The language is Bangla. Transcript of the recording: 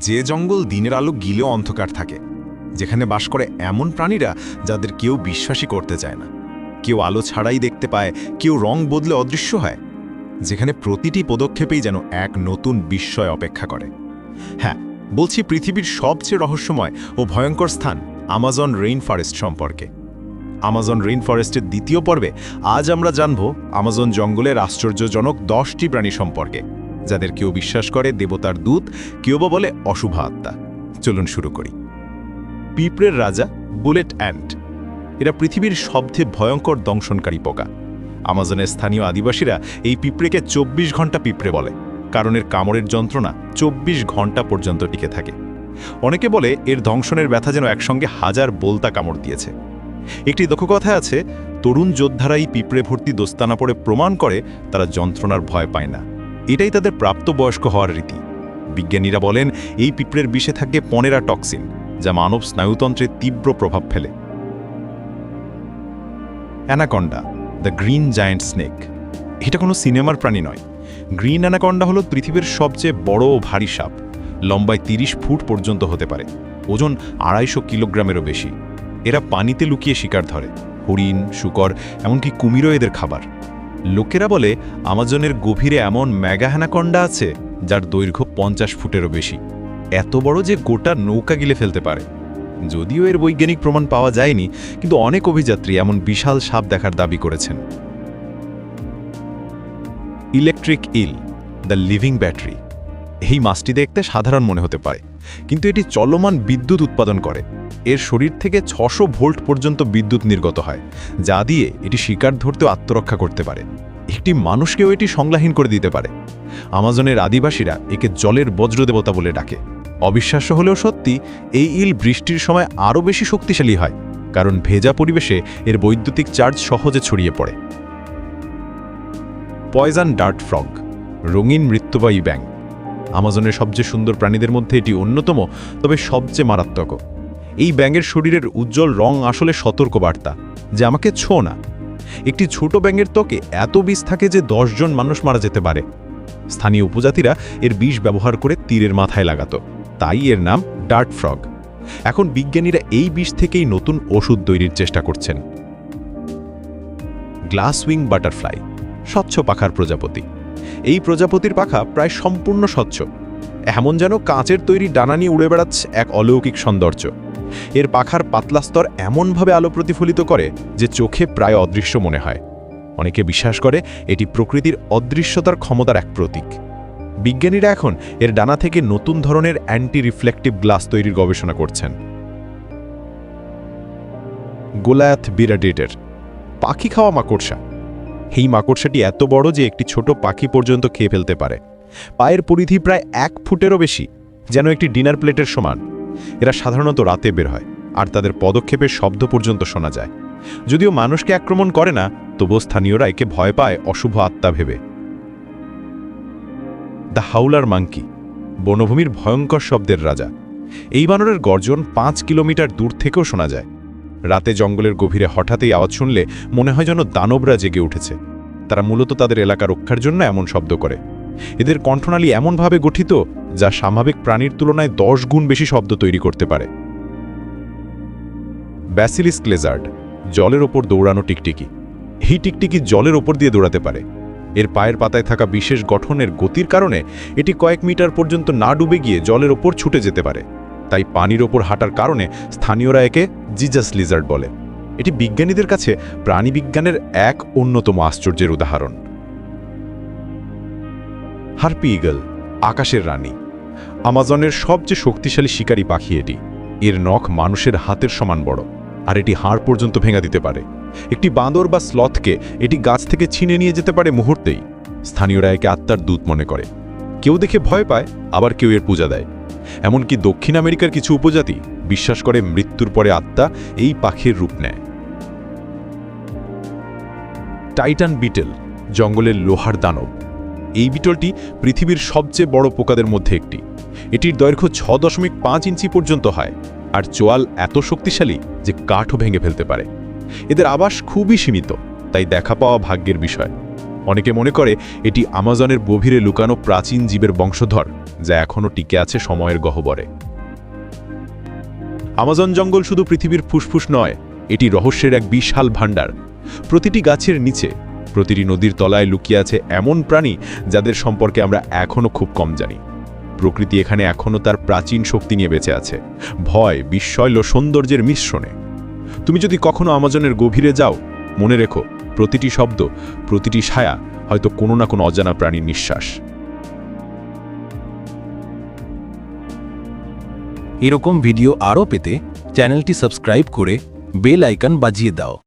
যে জঙ্গল দিনের আলো গিলেও অন্ধকার থাকে, যেখানে বাস করে এমন প্রাণীরা যাদের কেউ বিশ্বাসই করতে চায় না। কেউ আলো ছাড়াই দেখতে পায়, কেউ রং বদলে অদৃশ্য হয়, যেখানে প্রতিটি পদক্ষেপেই যেন এক নতুন বিস্ময় অপেক্ষা করে। হ্যাঁ বলছি পৃথিবীর সবচেয়ে রহস্যময় ও ভয়ঙ্কর স্থান আমাজন রেইন ফরেস্ট সম্পর্কে। আমাজন রেইন ফরেস্টের দ্বিতীয় পর্বে আজ আমরা জানব আমাজন জঙ্গলের আশ্চর্যজনক দশটি প্রাণী সম্পর্কে। যাদের কেউ বিশ্বাস করে দেবতার দূত, কেউ বা বলে অশুভ আত্মা। চলুন শুরু করি। পিঁপড়ের রাজা বুলেট অ্যান্ট এরা পৃথিবীর সবচেয়ে ভয়ঙ্কর দংশনকারী পোকা। আমাজনের স্থানীয় আদিবাসীরা এই পিঁপড়েকে চব্বিশ ঘণ্টা পিঁপড়ে বলে, কারণ এর কামড়ের যন্ত্রণা চব্বিশ ঘণ্টা পর্যন্ত টিকে থাকে। অনেকে বলে এর দংশনের ব্যথা যেন একসঙ্গে হাজার বলতা কামড় দিয়েছে। একটি দক্ষকথায় আছে, তরুণ যোদ্ধারা এই পিঁপড়ে ভর্তি দোস্তানা পড়ে প্রমাণ করে তারা যন্ত্রণার ভয় পায় না। এটাই তাদের প্রাপ্তবয়স্ক হওয়ার রীতি। বিজ্ঞানীরা বলেন, এই পিঁপড়ের বিষে থাকে পনেরা টক্সিন, যা মানব স্নায়ুতন্ত্রে তীব্র প্রভাব ফেলে। Anaconda, the green giant snake. এটা কোনো সিনেমার প্রাণী নয়। গ্রিন অ্যানাকন্ডা হলো পৃথিবীর সবচেয়ে বড় ও ভারী সাপ। লম্বায় তিরিশ ফুট পর্যন্ত হতে পারে। ওজন আড়াইশো কিলোগ্রামেরও বেশি। এরা পানিতে লুকিয়ে শিকার ধরে। হরিণ, শুকর, এমনকি কুমিরও এদের খাবার। লোকেরা বলে, আমাজনের গভীরে এমন ম্যাগা হ্যানাকন্ডা আছে, যার দৈর্ঘ্য পঞ্চাশ ফুটেরও বেশি। এত বড় যে গোটা নৌকা গিলে ফেলতে পারে। যদিও এর বৈজ্ঞানিক প্রমাণ পাওয়া যায়নি, কিন্তু অনেক অভিযাত্রী এমন বিশাল সাপ দেখার দাবি করেছেন। Electric eel, the living battery. এই মাছটি দেখতে সাধারণ মনে হতে পারে, কিন্তু এটি চলমান বিদ্যুৎ উৎপাদন করে। এর শরীর থেকে ছশো ভোল্ট পর্যন্ত বিদ্যুৎ নির্গত হয়, যা দিয়ে এটি শিকার ধরতেও আত্মরক্ষা করতে পারে। একটি মানুষকেও এটি সংজ্ঞাহীন করে দিতে পারে। আমাজনের আদিবাসীরা একে জলের বজ্রদেবতা বলে ডাকে। অবিশ্বাস্য হলেও সত্যি, এই ইল বৃষ্টির সময় আরও বেশি শক্তিশালী হয়, কারণ ভেজা পরিবেশে এর বৈদ্যুতিক চার্জ সহজে ছড়িয়ে পড়ে। পয়জান ডার্ট ফ্রগ, রঙিন মৃত্যুবায়ী ব্যাং আমাজনের সবচেয়ে সুন্দর প্রাণীদের মধ্যে এটি অন্যতম, তবে সবচেয়ে মারাত্মক। এই ব্যাঙের শরীরের উজ্জ্বল রং আসলে সতর্ক বার্তা যে আমাকে ছো না। একটি ছোট ব্যাঙের ত্বকে এত বিষ থাকে যে জন মানুষ মারা যেতে পারে। স্থানীয় উপজাতিরা এর বিষ ব্যবহার করে তীরের মাথায় লাগাত। তাই এর নাম ডার্ট ফ্রগ। এখন বিজ্ঞানীরা এই বিষ থেকেই নতুন ওষুধ তৈরির চেষ্টা করছেন। গ্লাস উইং বাটারফ্লাই, স্বচ্ছ পাখার প্রজাপতি। এই প্রজাপতির পাখা প্রায় সম্পূর্ণ স্বচ্ছ। এমন যেন কাঁচের তৈরি ডানা নিয়ে উড়ে বেড়াচ্ছে এক অলৌকিক সৌন্দর্য। এর পাখার পাতলা স্তর এমনভাবে আলো প্রতিফলিত করে যে চোখে প্রায় অদৃশ্য মনে হয়। অনেকে বিশ্বাস করে এটি প্রকৃতির অদৃশ্যতার ক্ষমতার এক প্রতীক। বিজ্ঞানীরা এখন এর ডানা থেকে নতুন ধরনের অ্যান্টি রিফ্লেকটিভ গ্লাস তৈরির গবেষণা করছেন। গোলায়াথ বিরাডেটের পাখি খাওয়া মাকড়সা। এই মাকড়সাটি এত বড় যে একটি ছোট পাখি পর্যন্ত খেয়ে ফেলতে পারে। পায়ের পরিধি প্রায় এক ফুটেরও বেশি, যেন একটি ডিনার প্লেটের সমান। এরা সাধারণত রাতে বের হয়, আর তাদের পদক্ষেপের শব্দ পর্যন্ত শোনা যায়। যদিও মানুষকে আক্রমণ করে না, তবুও স্থানীয়রা একে ভয় পায় অশুভ আত্মা ভেবে। দ্য হাউলার মাঙ্কি বনভূমির ভয়ঙ্কর শব্দের রাজা। এই বানরের গর্জন পাঁচ কিলোমিটার দূর থেকেও শোনা যায়। রাতে জঙ্গলের গভীরে হঠাৎই আওয়াজ শুনলে মনে হয় যেন দানবরা জেগে উঠেছে। তারা মূলত তাদের এলাকা রক্ষার জন্য এমন শব্দ করে। এদের কণ্ঠনালী এমনভাবে গঠিত যা স্বাভাবিক প্রাণীর তুলনায় দশ গুণ বেশি শব্দ তৈরি করতে পারে। ব্যাসিলিস ক্লেজার্ড, জলের ওপর দৌড়ানো টিকটিকি। এই টিকটিকি জলের ওপর দিয়ে দৌড়াতে পারে। এর পায়ের পাতায় থাকা বিশেষ গঠনের গতির কারণে এটি কয়েক মিটার পর্যন্ত না ডুবে গিয়ে জলের ওপর ছুটে যেতে পারে। তাই পানির ওপর হাঁটার কারণে স্থানীয়রা একে জিজাস লিজার্ড বলে। এটি বিজ্ঞানীদের কাছে প্রাণীবিজ্ঞানের এক অন্যতম আশ্চর্যের উদাহরণ। হারপি ইগল আকাশের রানী। আমাজনের সবচেয়ে শক্তিশালী শিকারী পাখি এটি। এর নখ মানুষের হাতের সমান বড়, আর এটি হাড় পর্যন্ত ভেঙা দিতে পারে। একটি বাঁদর বা স্লথকে এটি গাছ থেকে ছিনে নিয়ে যেতে পারে মুহূর্তেই। স্থানীয়রা একে আত্মার দূত মনে করে। কেউ দেখে ভয় পায়, আবার কেউ এর পূজা দেয়। এমনকি দক্ষিণ আমেরিকার কিছু উপজাতি বিশ্বাস করে মৃত্যুর পরে আত্মা এই পাখির রূপ নেয়। টাইটান বিটেল, জঙ্গলের লোহার দানব। এই বিটলটি পৃথিবীর সবচেয়ে বড় পোকাদের মধ্যে একটি। এটির দৈর্ঘ্য ছ দশমিক পাঁচ ইঞ্চি পর্যন্ত হয় আর চোয়াল এত শক্তিশালী যে কাঠও ভেঙে ফেলতে পারে। এদের আবাস খুবই সীমিত, তাই দেখা পাওয়া ভাগ্যের বিষয়। অনেকে মনে করে এটি আমাজনের গভীরে লুকানো প্রাচীন জীবের বংশধর, যা এখনও টিকে আছে সময়ের গহ্বরে। আমাজন জঙ্গল শুধু পৃথিবীর ফুসফুস নয়, এটি রহস্যের এক বিশাল ভাণ্ডার। প্রতিটি গাছের নিচে, প্রতিটি নদীর তলায় লুকিয়ে আছে এমন প্রাণী যাদের সম্পর্কে আমরা এখনও খুব কম জানি। প্রকৃতি এখানে এখনও তার প্রাচীন শক্তি নিয়ে বেঁচে আছে, ভয়, বিস্ময় ও সৌন্দর্যের মিশ্রণে। তুমি যদি কখনো আমাজনের গভীরে যাও, মনে রেখো প্রতিটি শব্দ, প্রতিটি ছায়া হয়তো কোনো না কোনো অজানা প্রাণীর নিঃশ্বাস। এরকম ভিডিও আরও পেতে চ্যানেলটি সাবস্ক্রাইব করে বেল আইকন বাজিয়ে দাও।